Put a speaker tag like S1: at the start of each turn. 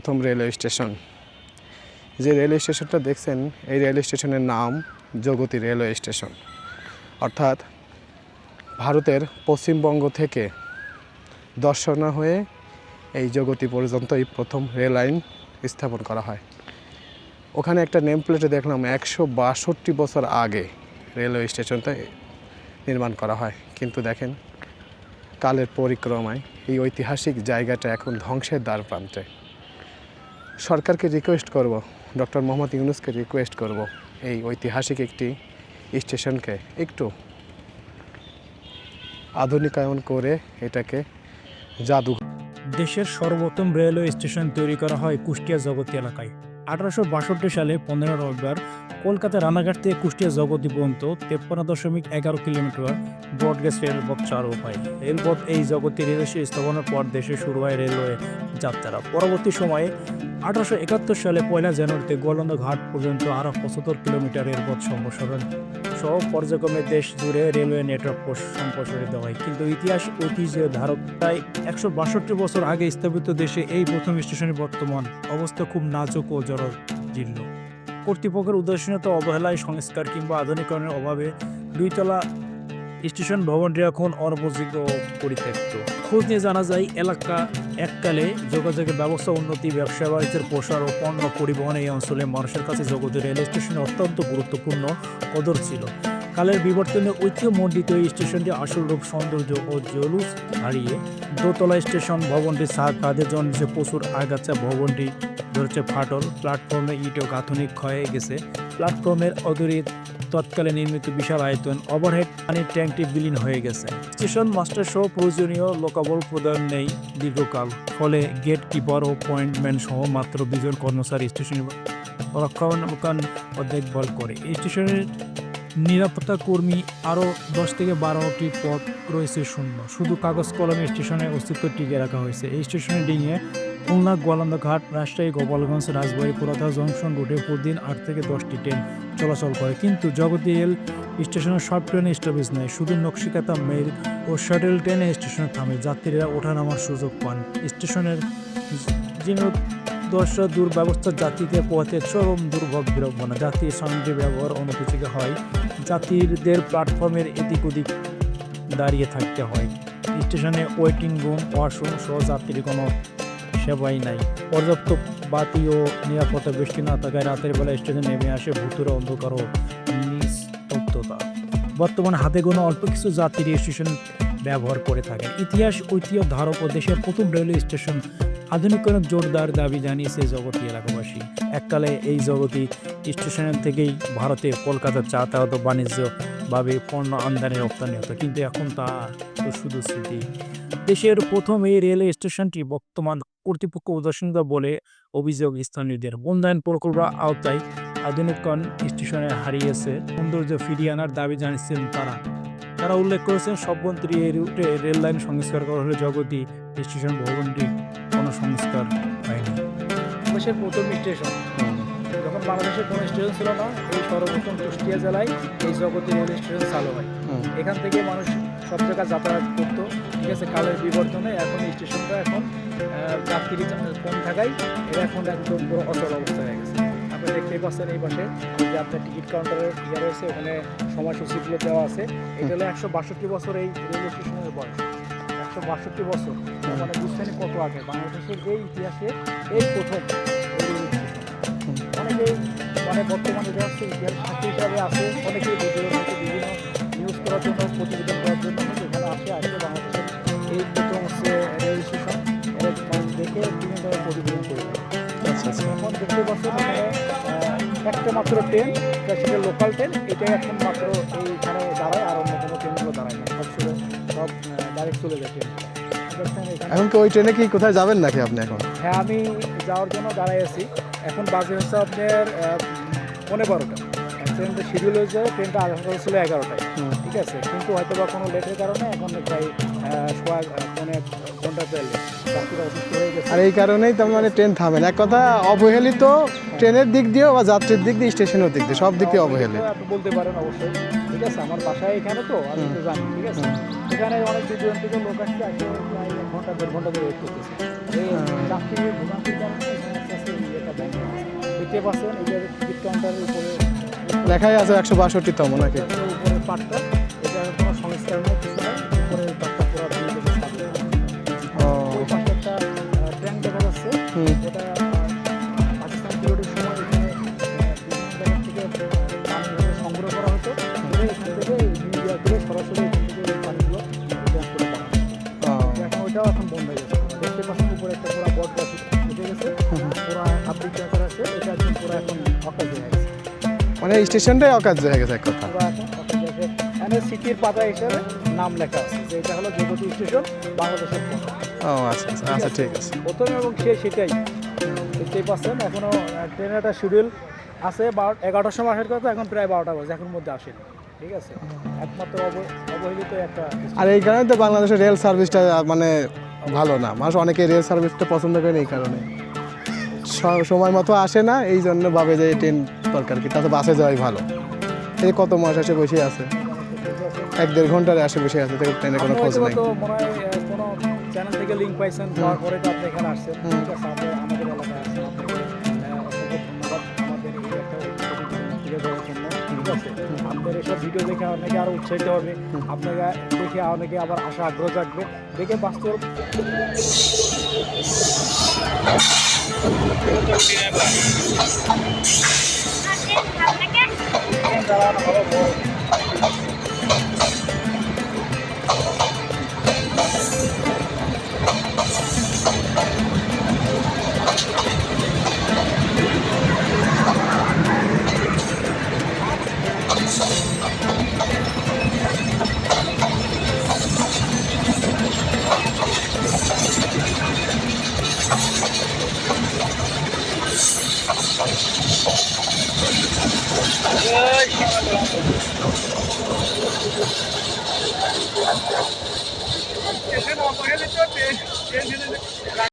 S1: প্রথম railway station. যে railway স্টেশনটা দেখছেন, এই রেলওয়ে স্টেশনের নাম জগতী রেলওয়ে স্টেশন। অর্থাৎ ভারতের পশ্চিমবঙ্গ থেকে দর্শনা হয়ে এই জগতী পর্যন্ত এই প্রথম রেল লাইন স্থাপন করা হয়। ওখানে একটা নেম প্লেটে দেখলাম, একশো বাষট্টি বছর আগে রেলওয়ে স্টেশনটা নির্মাণ করা হয়। কিন্তু দেখেন, কালের পরিক্রমায় এই ঐতিহাসিক জায়গাটা এখন ধ্বংসের দ্বার প্রান্তে। সরকারকে রিকোয়েস্ট করব ডক্টর মোহাম্মদ ইউনুসকে রিকোয়েস্ট করব এই ঐতিহাসিক একটি স্টেশনকে একটু আধুনিকায়ন করে এটাকে জাদু
S2: দেশের সর্বোত্তম রেলওয়ে স্টেশন তৈরি করা হয় কুষ্টিয়া জগতী এলাকায়। আঠারোশো বাষট্টি সালে পনেরো রবিবার কলকাতা রানাঘাট থেকে কুষ্টিয়া জগতী পর্যন্ত তেপ্পান্ন দশমিক এগারো কিলোমিটার ব্রডগেজ রেলপথ চালু হয়। রেলপথ এই জগতী রেলওয়ে স্থাপনের পর দেশে শুরু হয় রেলওয়ে যাত্রা। পরবর্তী সময়ে আঠারোশো একাত্তর সালে পয়লা জানুয়ারিতে গোলন্দ ঘাট পর্যন্ত আরও পঁচাত্তর কিলোমিটার রেলপথ সম্প্রসারণ সহ পর্যায়ক্রমে দেশ জুড়ে রেলওয়ে নেটওয়ার্ক সম্প্রসারিত হয়। কিন্তু ইতিহাস ঐতিহ্য ধারক প্রায় একশো বাষট্টি বছর আগে স্থাপিত দেশে এই প্রথম স্টেশনের বর্তমান অবস্থা খুব নাজুক ও জরাজীর্ণ কর্তৃপক্ষের উদাসীনতা অবহেলায় সংস্কার কিংবা আধুনিকরণের অভাবে দুইতলা স্টেশন ভবনটি এখন অনুপযোগ্য পরিত্যক্ত। খোঁজ নিয়ে জানা যায়, এলাকা এককালে যোগাযোগের ব্যবস্থা, উন্নতি, ব্যবসা, বাণিজ্যের প্রসার ও পণ্য পরিবহন এই অঞ্চলে মানুষের কাছে জগতের রেল স্টেশন অত্যন্ত গুরুত্বপূর্ণ কদর ছিল। কালের বিবর্তনে ঐতিহ্যমণ্ডিত এই স্টেশনটি আসল রূপ, সৌন্দর্য ও জলুস হারিয়ে দোতলা স্টেশন ভবনটি সাত কাদের জন্মেছে। প্রচুর আগাছা ভবনটি ধরেছে ফাটল। প্ল্যাটফর্মে ইট ও গাঁথনি ক্ষয়ে গেছে। প্ল্যাটফর্মের অদূরে তৎকালে নির্মিত বিশাল আয়তন ওভারহেড পানির ট্যাঙ্কটি বিলীন হয়ে গেছে। স্টেশন মাস্টার সহ প্রয়োজনীয় লোকাবল প্রদান নেই দীর্ঘকাল, ফলে গেট কিপার ও পয়েন্টম্যান সহ মাত্র দুজন কর্মচারী স্টেশন রক্ষণাবেক্ষণ ও দেখভাল করে। এই স্টেশনের নিরাপত্তা কর্মী আরও দশ থেকে বারোটি পদ রয়েছে শূন্য। শুধু কাগজ, কলমে স্টেশনের অস্তিত্ব টিকে রাখা হয়েছে। এই স্টেশনে ডিঙিয়ে খুলনা গোয়ালন্দ ঘাট রাজশাহী, গোপালগঞ্জ, রাজবাড়ী পুরাতা জংশন রুটে প্রতিদিন আট থেকে দশটি ট্রেন চলাচল করে। কিন্তু জগতী রেল স্টেশনের সব ট্রেনে স্টপেজ নেই। শুধু নকশিকাতা মেল ও শাটেল ট্রেনে স্টেশনে থামে। যাত্রীরা ওঠানামার সুযোগ পান। স্টেশনের জীর্ণদশ দুর্ব্যবস্থা যাত্রীদের পথে চরম দুর্ভোগ বিড়ম্বনা। যাত্রীর সামগ্রী ব্যবহার অনুপযোগী হয়। যাত্রীদের প্ল্যাটফর্মের এদিক ওদিক দাঁড়িয়ে থাকতে হয়। স্টেশনে ওয়েটিং রুম, ওয়াশরুম সহ যাত্রীর কোনো সেবাই নাই। পর্যাপ্ত বাতি ও নিরাপত্তা বৃষ্টি না থাকায় রাতের বেলা স্টেশনে নেমে আসে ভুতুরে অন্ধকার ও নিস্তব্ধতা। বর্তমানে হাতে গোনা অল্প কিছু যাত্রী স্টেশন ব্যবহার করে থাকেন। ইতিহাস, ঐতিহ্য, ধারক ও দেশের প্রথম রেলওয়ে স্টেশন আধুনিকরণের জোরদার দাবি জানিয়েছে জগতী এলাকাবাসী। এককালে এই জগতী স্টেশন থেকেই ভারতে কলকাতার যাতায়াত বাণিজ্যভাবে পণ্য আমদানি রপ্তানি হতো, কিন্তু এখন তা তো শুধু স্মৃতি। দেশের প্রথম এই রেলওয়ে স্টেশনটি বর্তমান কর্তৃপক্ষ উদাসীনতা বলে অভিযোগ স্থানীয়দের। বন্ধায়ন প্রকল্পের আওতায় আধুনিকরণ স্টেশনে হারিয়েছে, সৌন্দর্য ফিরিয়ে আনার দাবি জানিয়েছেন তারা। তারা উল্লেখ করেছেন সবমন্ত্রী এই রুটে রেল লাইন সংস্কার করা হলে জগতী স্টেশন ভবনটি সংস্কার হয়নি।
S3: দেশের প্রথম স্টেশন। যখন বাংলাদেশের কোনো স্টেশন ছিল না এই সর্বপ্রথম কুষ্টিয়া জেলায় এই জগতী রেল স্টেশন চালু হয়। এখান থেকে মানুষ সব জায়গায় যাতায়াত করতো। ঠিক আছে কালের বিবর্তনে এখন এই স্টেশনটা এখন যাত্রী কম থাকায় এটা এখন একদম পুরো অচল অবস্থা হয়ে গেছে। আপনি দেখতেই পাচ্ছেন এই পাশে যে আপনার টিকিট কাউন্টারের ইয়ে রয়েছে ওখানে সময়সূচিগুলো দেওয়া আছে। এটা হলো একশো বাষট্টি বছর এই রেল স্টেশনের বয়স। একশো বাষট্টি বছর। মানে বুঝছেনই কত আগে? বাংলাদেশের এই ইতিহাসে এই প্রথম। এই। অনেকেই মানে বর্তমানে দেখা যাচ্ছে ইতিহাস সাক্ষী হিসাবে আছে। অনেকেই বিভিন্ন নিউজ করার জন্য প্রতিবেদন করার জন্য এখানে আসে। আসে বাংলাদেশের এই প্রথম হচ্ছে রেল স্টেশনের মানুষ দেখে বিভিন্নভাবে প্রতিবেদন করে থাকে।
S1: আচ্ছা আচ্ছা।
S3: এখন দেখতে পাচ্ছেন একটা মাত্র ট্রেন সেটা লোকাল ট্রেন এটাই এখন মাত্র এইখানে সব ডাইরেক্ট চলে যায় এখন
S1: কি ওই ট্রেনে কি কোথায় যাবেন নাকি আপনি এখন?
S3: হ্যাঁ আমি যাওয়ার জন্য দাঁড়াই আছি। এখন বাজে হচ্ছে আপনার আহ, পৌনে বারোটা। ট্রেনটা শিডিউল হয়ে যায় ট্রেনটা আধা ঘণ্টা ছিল এগারোটায়। ঠিক আছে? কিন্তু হয়তো বা কোনো লেটের কারণে এখন প্রায় সোয়া এক ঘণ্টা হয়ে গেছে।
S1: আর এই কারণেই তার মানে ট্রেন থামে এক কথা অবহেলিত ট্রেনের দিক দিয়েও বা যাত্রীর দিক দিয়ে স্টেশনের দিক দিয়ে সব দিক দিয়ে অবহেলিত।
S3: বলতে পারেন অবশ্যই। ঠিক আছে আমার বাসায় এখানে তো আমি তো জানি ঠিক আছে? এখানে অনেক দূর দূরান্ত থেকে লোক আসছে আসে প্রায় এক ঘণ্টা দেড় ঘণ্টা ধরে ওয়েট করতেছে। এই। যাত্রী ভোগান্তির কারণে এখানে দেখতে পাচ্ছেন এই টিকিট কাউন্টারের উপরে
S1: লেখাই আছে একশো বাষট্টিতম নাকি?
S3: উপরে পার্টটা এটা কোনো সংস্কার নেই ওইটাও এখন বন্ধ হয়ে গেছে। দেখতে পাচ্ছেন উপরে একটা পুরো বট গাছ উঠে গেছে। পুরো আব্রিক ক্যান্সার আছে এটা একদম পুরো এখন অকাজ হয়ে গেছে।
S1: মানে স্টেশনটাই অকার্য হয়ে গেছে এক কথা।
S3: এখন অকাজ এখানে সিটির পাতা হিসেবে নাম লেখা আছে যে এটা হলো জগতী স্টেশন বাংলাদেশের
S1: ও আচ্ছা আচ্ছা আচ্ছা ঠিক আছে।
S3: প্রথম এবং সে সেটাই দেখতেই পাচ্ছেন এখনও ট্রেনের একটা শিডিউল আছে বারো এগারোটার সময় আসার কথা এখন প্রায় বারোটা বাজে এখন মধ্যে আসেনি। ঠিক আছে? একমাত্র অবহেলিত একটা
S1: আর এই কারণে তো বাংলাদেশের রেল সার্ভিসটা মানে ভালো না। মানুষ অনেকে রেল সার্ভিসটা পছন্দ করে এই কারণে। সময় মতো আসে না এই জন্য ভাবে যে ট্রেন দরকার কি তাতে বাসে যাওয়াই ভালো। এই কত মাস আসে বসে আছে? এক দেড় ঘন্টারে আসে বসে আছে তো ট্রেনের কোনো খোঁজ নেই।
S3: চ্যানেল থেকে লিঙ্ক পাইছেন পাওয়ার পরে তো আপনি এখানে আসছেন। ঠিক আছে আপনি আমাদের এলাকায় আসছেন আপনাকে অসংখ্য ধন্যবাদ। আমাদের এই একটা প্রতিবেদন তুলে ধরার জন্য। ঠিক আছে? আপনাদের এসব ভিডিও দেখে অনেকে আরও উৎসাহিত হবে। আপনারা দেখে অনেকে আবার আশা আগ্রহ জাগবে। দেখে বাস্তব Ai.